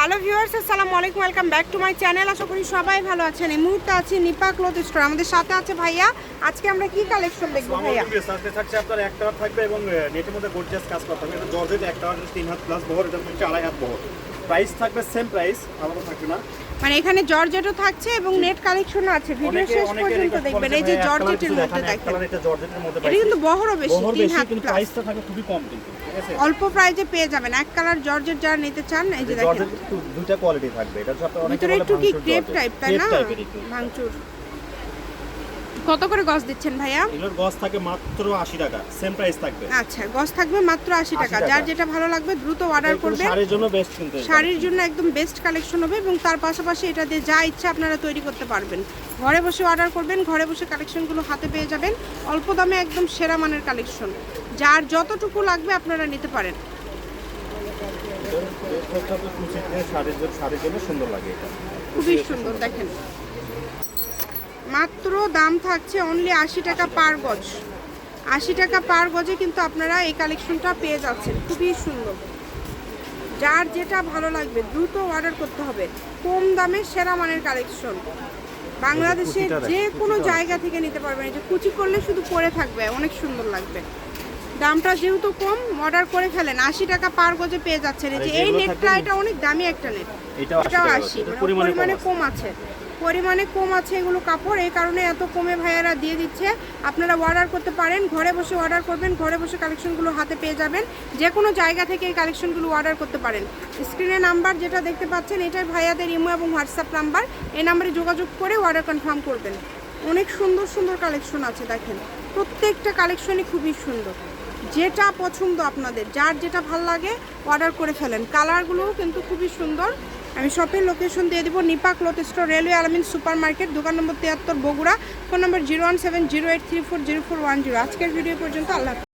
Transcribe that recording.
Hello viewers আসসালামু আলাইকুম welcome back to my channel আশা করি সবাই ভালো আছেন। এই মুহূর্তে আছি নিপা ক্লথ স্টোর আমাদের সাথে আছে ভাইয়া। আজকে আমরা কি কালেকশন দেখব ভাইয়া? আজকে থাকছে আপনার এক টাওয়ার থাকবে এবং নেটের মধ্যে গর্জিয়াস কাজ করতে হবে এটা জর্জেট এক টাওয়ার তিন হাত প্লাস বহর এটা হচ্ছে আড়াই হাত বহর। প্রাইস থাকবে সেম প্রাইস আলাদা থাকবে না। মানে এখানে জর্জেটও থাকছে এবং নেট কালেকশনও আছে। ভিডিও শেষ পর্যন্ত দেখবেন। এই যে জর্জেটের মধ্যে দেখেন। এটা জর্জেটের মধ্যে এটা কিন্তু বহরও বেশি তিন হাত plus। প্রাইসটা থাকবে খুবই কম কিন্তু। আছে অল্প প্রাইজে পেয়ে যাবেন। এক কালার জর্জেট যারা নিতে চান এই যে দেখেন। দুইটা কোয়ালিটি থাকবে। এটা আপনার অনেকে ভিতরে একটু কি ক্রেপ টাইপ তাই না? ভাঙচুর। কত করে গজ দিচ্ছেন ভাইয়া? এগুলোর গজ থাকে মাত্র আশি টাকা। সেম প্রাইস থাকবে। আচ্ছা গজ থাকবে মাত্র আশি 80 টাকা। যার যেটা ভালো লাগবে দ্রুত অর্ডার করবেন। শাড়ির জন্য বেস্ট কিন্তু। শাড়ির জন্য একদম বেস্ট কালেকশন হবে এবং তার পাশাপাশি এটা দিয়ে যা ইচ্ছা আপনারা তৈরি করতে পারবেন। ঘরে বসে অর্ডার করবেন ঘরে বসে কালেকশনগুলো হাতে পেয়ে যাবেন। অল্প দামে একদম সেরা মানের কালেকশন যার যতটুকু লাগবে আপনারা নিতে পারেন। খুবই সুন্দর দেখেন। মাত্র দাম থাকছে অনলি আশি টাকা পার গজ। আশি টাকা পার গজে কিন্তু আপনারা এই কালেকশনটা পেয়ে যাচ্ছেন। খুবই সুন্দর। যার যেটা ভালো লাগবে দ্রুত অর্ডার করতে হবে। কম দামে সেরা মানের কালেকশন। বাংলাদেশের যে কোনো জায়গা থেকে নিতে পারবেন। যে কুচি করলে শুধু পরে থাকবে অনেক সুন্দর লাগবে। দামটা যেহেতু কম অর্ডার করে ফেলেন আশি টাকা পার গজে পেয়ে যাচ্ছেন। এই যে এই নেটটা এটা অনেক দামি একটা নেট এটাও আশি মানে পরিমাণে কম আছে। পরিমাণে কম আছে এগুলো কাপড় এই কারণে এত কমে ভাইয়ারা দিয়ে দিচ্ছে। আপনারা অর্ডার করতে পারেন ঘরে বসে অর্ডার করবেন ঘরে বসে কালেকশনগুলো হাতে পেয়ে যাবেন। যে কোনো জায়গা থেকে এই কালেকশনগুলো অর্ডার করতে পারেন। স্ক্রিনে নাম্বার যেটা দেখতে পাচ্ছেন এটাই ভাইয়াদের ইমো এবং হোয়াটসঅ্যাপ নাম্বার এই নাম্বারে যোগাযোগ করে অর্ডার কনফার্ম করবেন। অনেক সুন্দর সুন্দর কালেকশন আছে দেখেন। প্রত্যেকটা কালেকশনই খুবই সুন্দর। যেটা পছন্দ আপনাদের, যার যেটা ভালো লাগে অর্ডার করে ফেলেন। কালারগুলোও কিন্তু খুবই সুন্দর। আমি শপের লোকেশন দিয়ে দিব নিপাক cloth store railway Almin super market দোকান নম্বর তিয়াত্তর, Bogura, phone number zero one seven zero eight three four zero four one zero আজকের ভিডিও পর্যন্ত আল্লাহ।